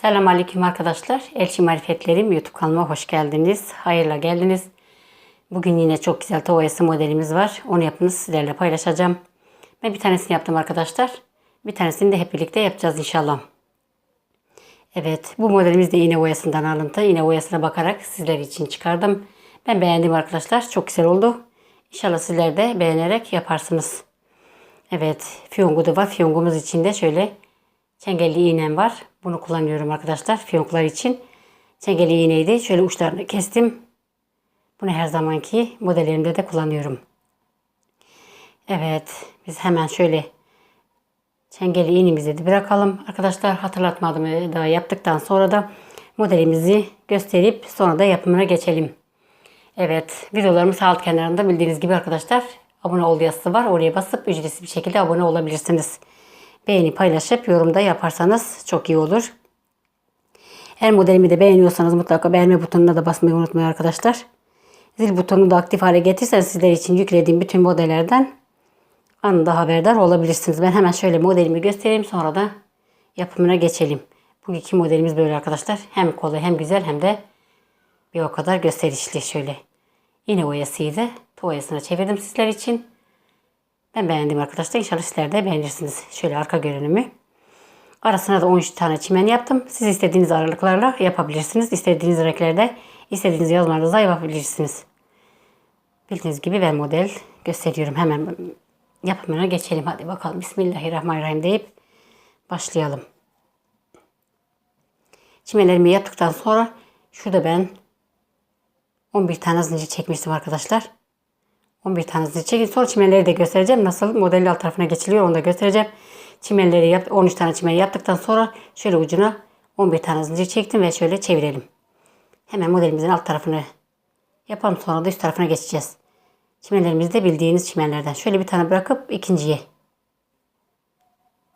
Selam Aleyküm arkadaşlar. Elçi Marifetlerim YouTube kanalıma hoş geldiniz. Hayırla geldiniz. Bugün yine çok güzel tavayası modelimiz var. Onu yapını sizlerle paylaşacağım. Ben bir tanesini yaptım arkadaşlar. Bir tanesini de hep birlikte yapacağız inşallah. Evet bu modelimiz de iğne boyasından alıntı. İğne boyasına bakarak sizler için çıkardım. Ben beğendim arkadaşlar. Çok güzel oldu. İnşallah sizler de beğenerek yaparsınız. Evet fiyongu da var. Fiyongumuz içinde şöyle çengelli iğnem var. Bunu kullanıyorum arkadaşlar fiyonklar için. Çengelli iğneyi şöyle uçlarını kestim. Bunu her zamanki modellerimde de kullanıyorum. Evet biz hemen şöyle çengeli iğnemizi de bırakalım. Arkadaşlar hatırlatmadım daha yaptıktan sonra da modelimizi gösterip sonra da yapımına geçelim. Evet videolarımız alt kenarında bildiğiniz gibi arkadaşlar abone ol yazısı var. Oraya basıp ücretsiz bir şekilde abone olabilirsiniz. Beğeni paylaşıp yorumda yaparsanız çok iyi olur. Her modelimi de beğeniyorsanız mutlaka beğenme butonuna da basmayı unutmayın arkadaşlar. Zil butonunu da aktif hale getirseniz sizler için yüklediğim bütün modellerden anında haberdar olabilirsiniz. Ben hemen şöyle modelimi göstereyim sonra da yapımına geçelim. Bu iki modelimiz böyle arkadaşlar. Hem kolay hem güzel hem de bir o kadar gösterişli şöyle. Yine oyasıydı. Oyasına çevirdim sizler için. Ben beğendim arkadaşlar. İnşallah sizler de beğenirsiniz. Şöyle arka görünümü. Arasına da 13 tane çimen yaptım. Siz istediğiniz aralıklarla yapabilirsiniz. İstediğiniz renklerde, istediğiniz yazmalarınızda yapabilirsiniz. Bildiğiniz gibi ben model gösteriyorum. Hemen yapımına geçelim. Hadi bakalım. Bismillahirrahmanirrahim deyip başlayalım. Çimelerimi yaptıktan sonra şurada ben 11 tane zincir çekmiştim arkadaşlar. 11 tane zincir çekin. Sonra çimenleri de göstereceğim. Nasıl modelin alt tarafına geçiliyor onu da göstereceğim. Çimenleri yap, 13 tane çimen yaptıktan sonra şöyle ucuna 11 tane zincir çektim ve şöyle çevirelim. Hemen modelimizin alt tarafını yapalım. Sonra da üst tarafına geçeceğiz. Çimenlerimizi de bildiğiniz çimenlerden. Şöyle bir tane bırakıp ikinciye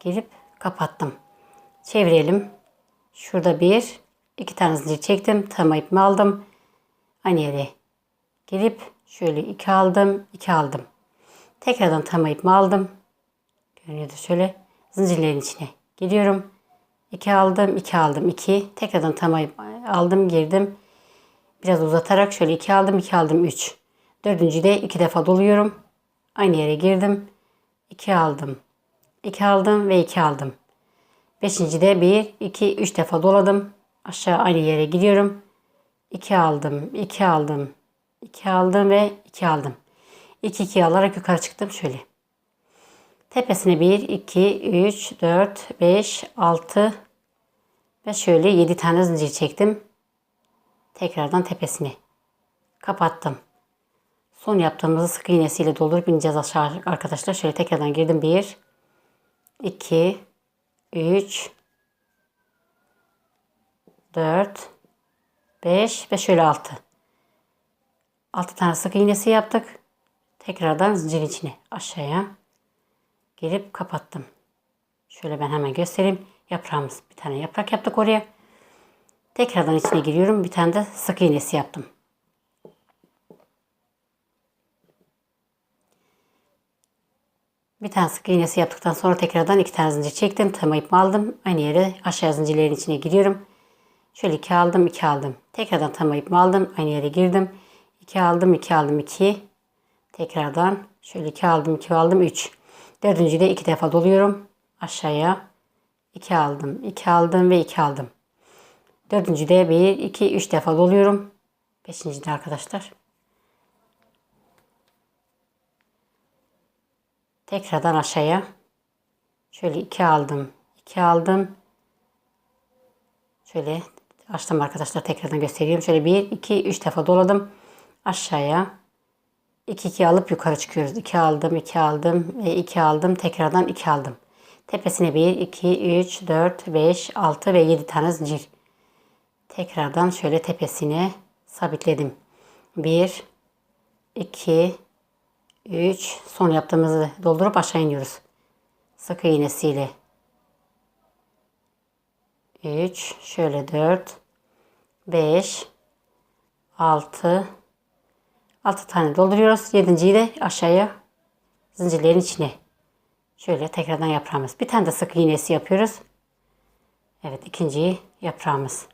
gelip kapattım. Çevirelim. Şurada bir, iki tane zincir çektim. Tırma ipimi aldım. Aynı yere gelip şöyle iki aldım, iki aldım. Tekrardan tırma ipimi aldım. Görünüyordu şöyle. Zincirlerin içine giriyorum. İki aldım, iki aldım, iki. Tekrardan tırma ip aldım, girdim. Biraz uzatarak şöyle iki aldım, iki aldım, üç. Dördüncü de iki defa doluyorum. Aynı yere girdim. iki aldım. iki aldım ve iki aldım. Beşinci de bir, iki, üç defa doladım. Aşağı aynı yere gidiyorum. 2 aldım, 2 aldım, 2 aldım ve 2 aldım. 2 2 alarak yukarı çıktım şöyle. Tepesine 1, 2, 3, 4, 5, 6 ve şöyle 7 tane zincir çektim. Tekrardan tepesini kapattım. Son yaptığımızı sık iğnesiyle doldurup ineceğiz aşağı arkadaşlar. Şöyle tekrardan girdim. 1, 2, 3, 4, 5 ve şöyle 6. 6 tane sık iğnesi yaptık. Tekrardan zincir içine aşağıya gelip kapattım. Şöyle ben hemen göstereyim. Yaprağımız bir tane yaprak yaptık oraya. Tekrardan içine giriyorum. Bir tane de sık iğnesi yaptım. Bir tane sık iğnesi yaptıktan sonra tekrardan iki tane zincir çektim. Tırma ipimi aldım. Aynı yere aşağı zincirlerin içine giriyorum. Şöyle 2 aldım 2 aldım. Tekrardan tam ipimi aldım. Aynı yere girdim. 2 aldım 2 aldım 2. Tekrardan şöyle 2 aldım 2 aldım 3. Dördüncü de 2 defa doluyorum. Aşağıya 2 aldım 2 aldım ve 2 aldım. Dördüncü de 1 2 3 defa doluyorum. Beşinci de arkadaşlar. Tekrardan aşağıya şöyle 2 aldım 2 aldım. Şöyle Açtım arkadaşlar tekrardan gösteriyorum. Şöyle 1, 2, 3 defa doladım. Aşağıya 2, 2 alıp yukarı çıkıyoruz. 2 aldım, 2 aldım ve 2 aldım. Tekrardan 2 aldım. Tepesine 1, 2, 3, 4, 5, 6 ve 7 tane zincir. Tekrardan şöyle tepesine sabitledim. 1, 2, 3. Son yaptığımızı doldurup aşağı iniyoruz. Sık iğnesiyle 3 şöyle 4 5 6 6 tane dolduruyoruz. 7.yi de aşağıya zincirlerin içine. Şöyle tekrardan yaprağımız. Bir tane de sık iğnesi yapıyoruz. Evet ikinciyi yaprağımız.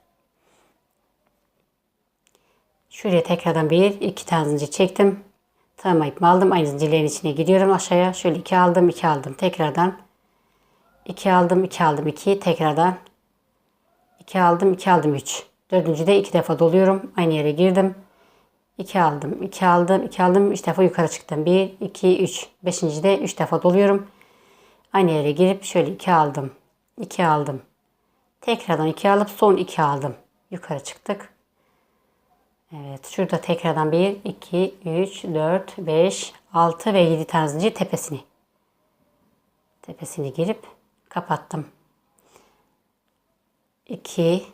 Şuraya tekrardan bir iki tane zincir çektim. Tığıma ipimi aldım. Aynı zincirlerin içine gidiyorum aşağıya. Şöyle iki aldım, iki aldım. Tekrardan iki aldım, iki aldım, iki. Tekrardan iki aldım, iki aldım, üç. Dördüncü de iki defa doluyorum. Aynı yere girdim. 2 aldım, 2 aldım, 2 aldım, 3 defa yukarı çıktım. 1, 2, 3. Beşinci de 3 defa doluyorum. Aynı yere girip şöyle 2 aldım, 2 aldım. Tekrardan 2 alıp son 2 aldım. Yukarı çıktık. Evet şurada tekrardan 1, 2, 3, 4, 5, 6 ve 7 tane zincir tepesini. Tepesini girip kapattım. 2,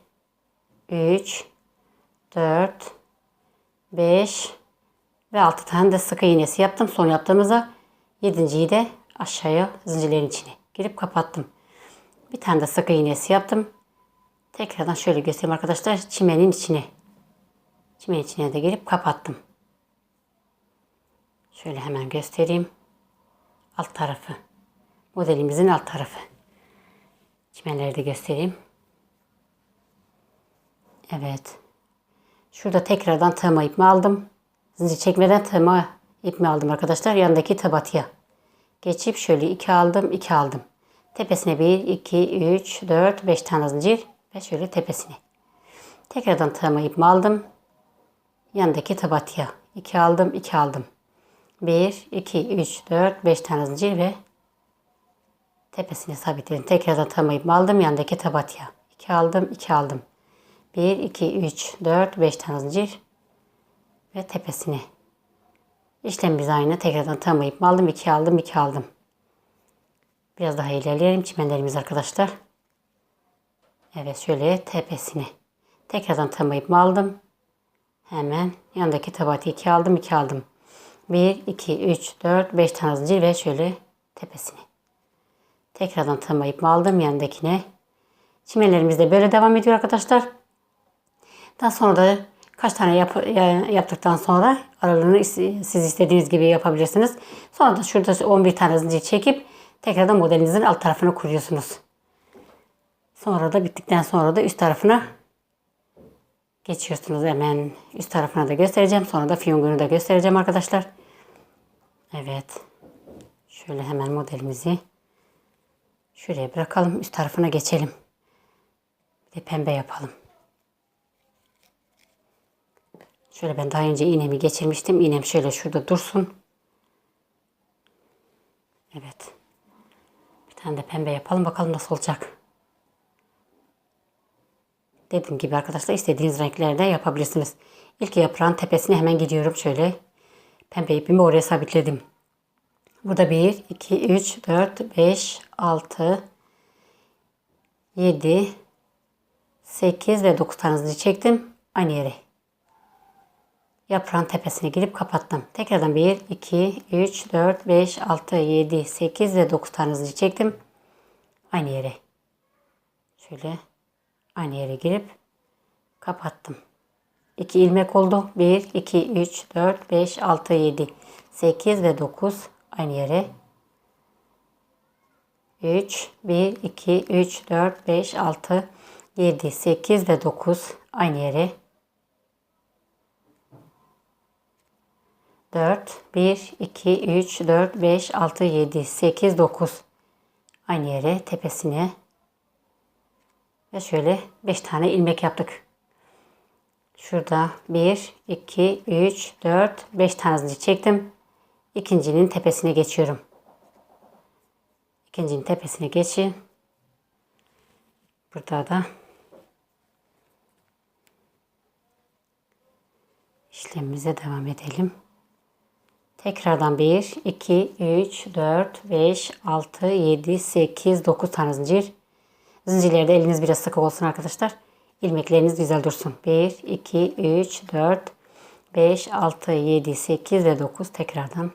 3, 4, 5 ve 6 tane de sık iğnesi yaptım. Son yaptığımızda 7.yi de aşağıya zincirlerin içine girip kapattım. Bir tane de sık iğnesi yaptım. Tekrardan şöyle göstereyim arkadaşlar. Çimenin içine. Çimenin içine de girip kapattım. Şöyle hemen göstereyim. Alt tarafı. Modelimizin alt tarafı. Çimenleri de göstereyim. Evet. Şurada tekrardan tığıma ipimi aldım. Zincir çekmeden tığıma ipimi aldım arkadaşlar. Yanındaki tabatıya. Geçip şöyle 2 aldım, 2 aldım. Tepesine 1, 2, 3, 4, 5 tane zincir ve şöyle tepesine. Tekrardan tığıma ipimi aldım. Yanındaki tabatıya. 2 aldım, 2 aldım. 1, 2, 3, 4, 5 tane zincir ve tepesine sabitledim. Tekrardan tığıma ipimi aldım. Yanındaki tabatıya. 2 aldım, 2 aldım. 1, 2, 3, 4, 5 tane zincir ve tepesini. İşlemimiz aynı. Tekrardan tığıma ipimi aldım. 2 aldım. 2 aldım. Biraz daha ilerleyelim çimenlerimiz arkadaşlar. Evet şöyle tepesini. Tekrardan tığıma ipimi aldım. Hemen yanındaki tabatı 2 aldım. 2 aldım. 1, 2, 3, 4, 5 tane zincir ve şöyle tepesini. Tekrardan tığıma ipimi aldım. Yanındakine. Çimenlerimiz de böyle devam ediyor arkadaşlar. Daha sonra da kaç tane yap, yaptıktan sonra aralığını siz istediğiniz gibi yapabilirsiniz. Sonra da şurada 11 tane zincir çekip tekrardan modelinizin alt tarafını kuruyorsunuz. Sonra da bittikten sonra da üst tarafına geçiyorsunuz. Hemen üst tarafına da göstereceğim. Sonra da fiyongunu da göstereceğim arkadaşlar. Evet. Şöyle hemen modelimizi şuraya bırakalım. Üst tarafına geçelim. Bir de pembe yapalım. Şöyle ben daha önce iğnemi geçirmiştim. İğnem şöyle şurada dursun. Evet. Bir tane de pembe yapalım. Bakalım nasıl olacak. Dediğim gibi arkadaşlar istediğiniz renklerde yapabilirsiniz. İlk yaprağın tepesine hemen gidiyorum. Şöyle pembe ipimi oraya sabitledim. Burada 1, 2, 3, 4, 5, 6, 7, 8 ve 9 tane çektim. Aynı yere yaprağın tepesine girip kapattım. Tekrardan 1, 2, 3, 4, 5, 6, 7, 8 ve 9 tane zincir çektim. Aynı yere. Şöyle aynı yere girip kapattım. 2 ilmek oldu. 1, 2, 3, 4, 5, 6, 7, 8 ve 9 aynı yere. 3, 1, 2, 3, 4, 5, 6, 7, 8 ve 9 aynı yere. 4, 1, 2, 3, 4, 5, 6, 7, 8, 9. Aynı yere tepesine. Ve şöyle 5 tane ilmek yaptık. Şurada 1, 2, 3, 4, 5 tane zincir çektim. İkincinin tepesine geçiyorum. İkincinin tepesine geçin. Burada da işlemimize devam edelim. Tekrardan 1, 2, 3, 4, 5, 6, 7, 8, 9 tane zincir. Zincirlerde eliniz biraz sıkı olsun arkadaşlar. İlmekleriniz güzel dursun. 1, 2, 3, 4, 5, 6, 7, 8 ve 9 tekrardan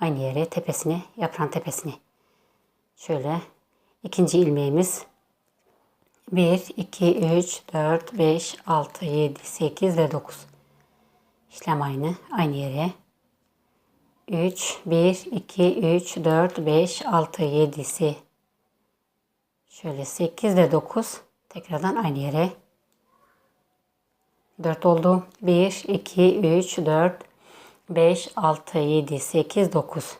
aynı yere tepesine, yaprağın tepesine. Şöyle ikinci ilmeğimiz 1, 2, 3, 4, 5, 6, 7, 8 ve 9. İşlem aynı. Aynı yere 3, 1, 2, 3, 4, 5, 6, 7'si. Şöyle 8 ve 9 Tekrardan aynı yere. 4 oldu. 1, 2, 3, 4, 5, 6, 7, 8, 9.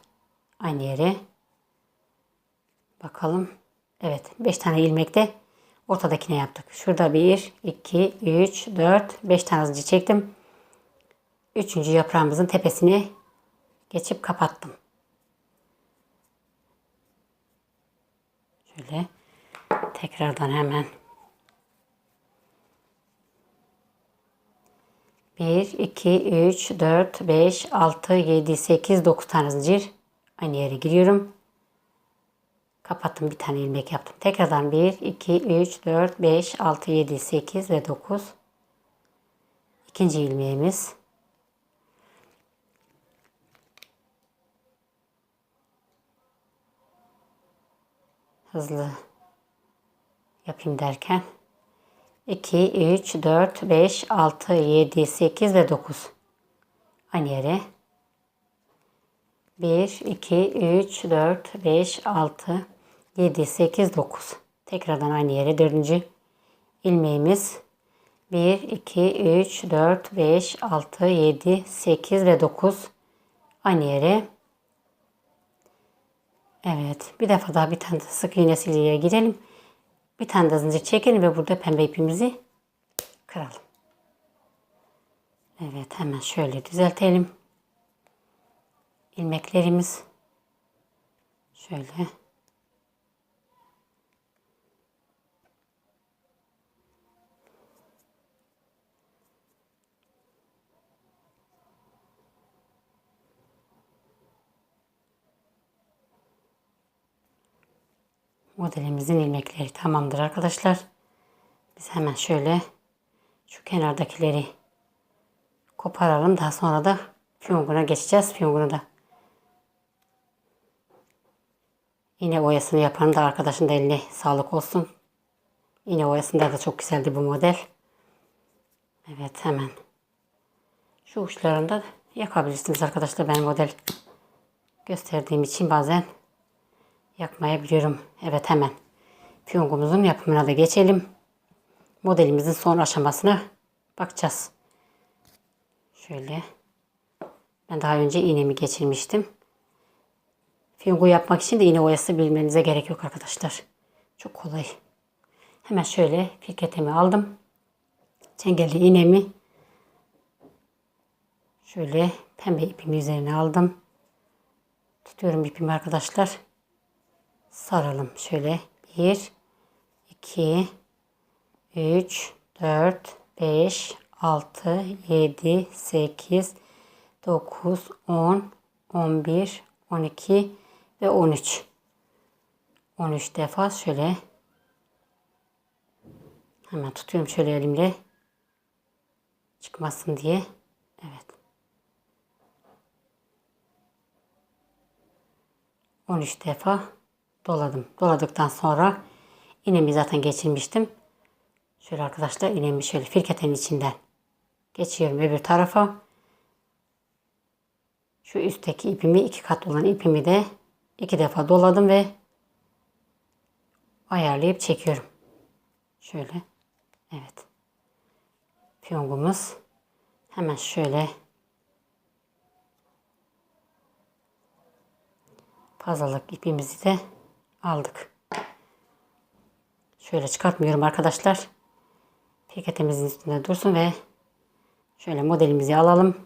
Aynı yere. Bakalım. Evet. 5 tane ilmekte ortadakine yaptık. Şurada 1, 2, 3, 4, 5 tane zincir çektim. Üçüncü yaprağımızın tepesine geçip kapattım. Şöyle tekrardan hemen 1, 2, 3, 4, 5, 6, 7, 8, 9 tane zincir. Aynı yere giriyorum. Kapattım bir tane ilmek yaptım. Tekrardan 1, 2, 3, 4, 5, 6, 7, 8 ve 9. İkinci ilmeğimiz. Hızlı yapayım derken 2, 3, 4, 5, 6, 7, 8 ve 9. Aynı yere. 1, 2, 3, 4, 5, 6, 7, 8, 9. Tekrardan aynı yere. Dördüncü ilmeğimiz. 1, 2, 3, 4, 5, 6, 7, 8 ve 9. Aynı yere. Evet. Bir defa daha bir tane de sık iğne siliğe girelim. Bir tane de zincir çekelim ve burada pembe ipimizi kıralım. Evet hemen şöyle düzeltelim. İlmeklerimiz şöyle modelimizin ilmekleri tamamdır arkadaşlar. Biz hemen şöyle şu kenardakileri koparalım. Daha sonra da fiyonguna geçeceğiz. Fiyongunu da yine oyasını yapan da arkadaşın da eline sağlık olsun. Yine oyasında da çok güzeldi bu model. Evet hemen şu uçlarında yakabilirsiniz arkadaşlar. Ben model gösterdiğim için bazen yakmayabiliyorum. Evet hemen fiyongumuzun yapımına da geçelim. Modelimizin son aşamasına bakacağız. Şöyle. Ben daha önce iğnemi geçirmiştim. Fiyongu yapmak için de iğne oyası bilmenize gerek yok arkadaşlar. Çok kolay. Hemen şöyle firketimi aldım. Çengelli iğnemi şöyle pembe ipimi üzerine aldım. Tutuyorum ipimi arkadaşlar saralım. Şöyle 1, 2, 3, 4, 5, 6, 7, 8, 9, 10, 11, 12 ve 13. 13 defa şöyle hemen tutuyorum şöyle elimle çıkmasın diye. Evet. 13 defa doladım. Doladıktan sonra iğnemi zaten geçirmiştim. Şöyle arkadaşlar iğnemi şöyle firketenin içinden geçiyorum öbür tarafa. Şu üstteki ipimi iki kat olan ipimi de iki defa doladım ve ayarlayıp çekiyorum. Şöyle. Evet. Fiyongumuz hemen şöyle fazlalık ipimizi de aldık. Şöyle çıkartmıyorum arkadaşlar. Piketimizin üstünde dursun ve şöyle modelimizi alalım.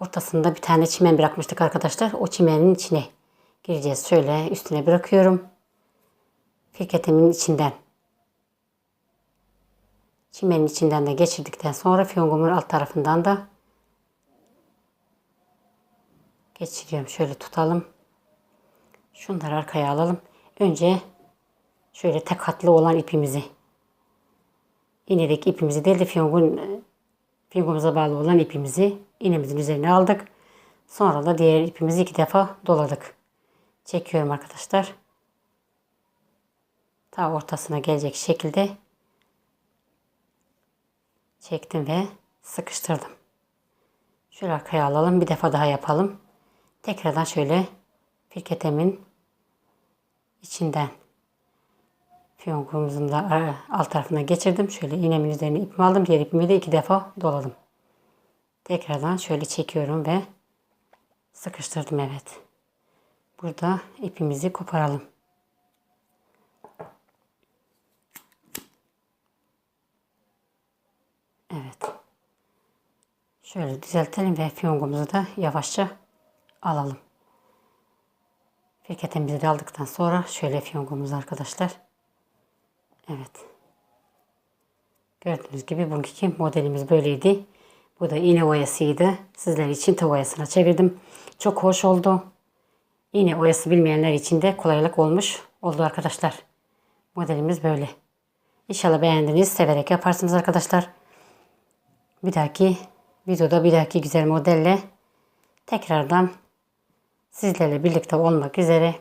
Ortasında bir tane çimen bırakmıştık arkadaşlar. O çimenin içine gireceğiz. Şöyle üstüne bırakıyorum. Firketimin içinden. Çimenin içinden de geçirdikten sonra fiyongumun alt tarafından da geçiriyorum. Şöyle tutalım. Şunları arkaya alalım. Önce şöyle tek katlı olan ipimizi iğnedeki ipimizi değil de fiyongun fiyongumuza bağlı olan ipimizi iğnemizin üzerine aldık. Sonra da diğer ipimizi iki defa doladık. Çekiyorum arkadaşlar. Ta ortasına gelecek şekilde çektim ve sıkıştırdım. Şöyle arkaya alalım. Bir defa daha yapalım. Tekrardan şöyle firketemin içinden Fiyonkumuzun da ara- alt tarafına geçirdim. Şöyle iğnemin üzerine ipimi aldım. Diğer ipimi de iki defa doladım. Tekrardan şöyle çekiyorum ve sıkıştırdım evet. Burada ipimizi koparalım. Evet. Şöyle düzeltelim ve fiyongumuzu da yavaşça alalım. Firketimizi de aldıktan sonra şöyle fiyongumuzu arkadaşlar. Evet. Gördüğünüz gibi bugünkü modelimiz böyleydi. Bu da iğne oyasıydı. Sizler için tığ oyasına çevirdim. Çok hoş oldu. İğne oyası bilmeyenler için de kolaylık olmuş oldu arkadaşlar. Modelimiz böyle. İnşallah beğendiniz. Severek yaparsınız arkadaşlar. Bir dahaki videoda bir dahaki güzel modelle tekrardan sizlerle birlikte olmak üzere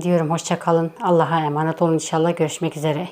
diyorum. Hoşça kalın. Allah'a emanet olun inşallah. Görüşmek üzere.